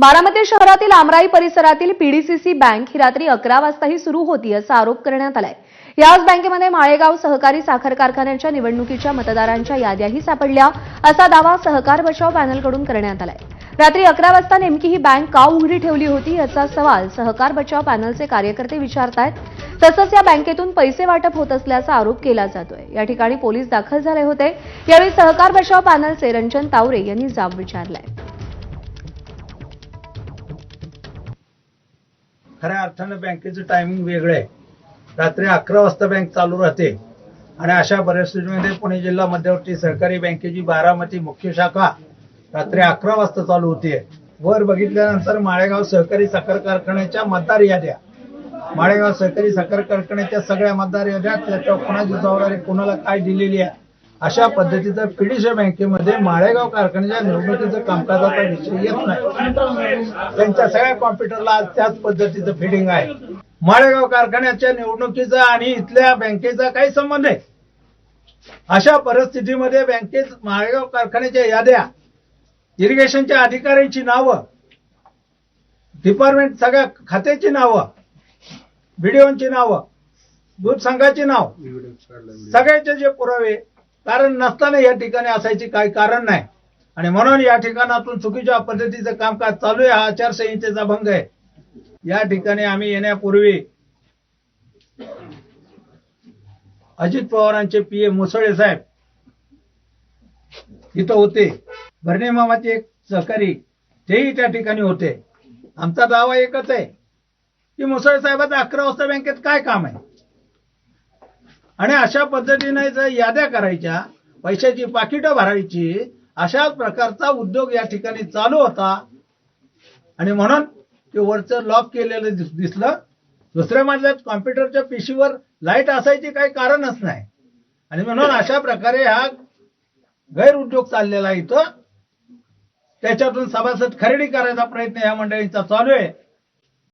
बारामती शहरातील आमराई परिसरातील PDCC bank ही रात्री अकरा वाजताही सुरू होती असा आरोप करण्यात आलाय. याच बँकेमध्ये माळेगाव सहकारी साखर कारखान्याच्या निवडणुकीच्या मतदारांच्या याद्याही सापडल्या असा दावा सहकार बचाव पॅनलकडून करण्यात आलाय. रात्री अकरा वाजता नेमकी ही बँक का उघडी ठेवली होती याचा सवाल सहकार बचाव पॅनलचे कार्यकर्ते विचारतायत. तसंच या बँकेतून पैसे वाटप होत असल्याचा आरोप केला जातोय. या ठिकाणी पोलीस दाखल झाले होते. यावेळी सहकार बचाव पॅनलचे रंजन तावरे यांनी जाब विचारलाय. खऱ्या अर्थानं बँकेचं टायमिंग वेगळं आहे. रात्री अकरा वाजता बँक चालू राहते. आणि अशा परिस्थितीमध्ये पुणे जिल्हा मध्यवर्ती सहकारी बँकेची बारामती मुख्य शाखा रात्री अकरा वाजता चालू होते वर बघितल्यानंतर माळेगाव सहकारी साखर कारखान्याच्या मतदार याद्या. माळेगाव सहकारी साखर कारखान्याच्या सगळ्या मतदार याद्या त्याच्यावर कोणाची जबाबदारी कोणाला काय दिलेली आहे? अशा पद्धतीचं पीडीसी बँकेमध्ये माळेगाव कारखान्याच्या निवडणुकीचं कामकाजाचा विषय येत नाही. त्यांच्या सगळ्या कॉम्प्युटरला आज त्याच पद्धतीचं फिडिंग आहे. माळेगाव कारखान्याच्या निवडणुकीचा आणि इथल्या बँकेचा काही संबंध आहे? अशा परिस्थितीमध्ये बँकेत माळेगाव कारखान्याच्या याद्या इरिगेशनच्या अधिकाऱ्यांची नावं डिपार्टमेंट सगळ्या खात्याची नावं व्हिडिओची नावं दूध संघाची नाव सगळ्याचे जे पुरावे कारण नसताना या ठिकाणी असायची काही कारण नाही. आणि म्हणून या ठिकाणातून चुकीच्या पद्धतीचं कामकाज चालू आहे हा आचारसंहितेचा भंग आहे. या ठिकाणी आम्ही येण्यापूर्वी अजित पवारांचे पी ए मुसळे साहेब इथं होते. भरणे मामाचे एक सहकारी तेही त्या ठिकाणी होते. आमचा दावा एकच आहे की मुसळे साहेबाचं अकरा वाजता बँकेत काय काम आहे? आणि अशा पद्धतीने जर याद्या करायच्या पैशाची पाकिटं भरायची अशाच प्रकारचा उद्योग या ठिकाणी चालू होता. आणि म्हणून ते वरचं लॉक केलेलं दिस- दिसलं. दुसऱ्या मधल्या कॉम्प्युटरच्या पिशीवर लाइट असायची काही कारणच नाही. आणि म्हणून अशा प्रकारे हा गैरउद्योग चाललेला इथं. त्याच्यातून सभासद खरेदी करायचा प्रयत्न या मंडळींचा चालू आहे.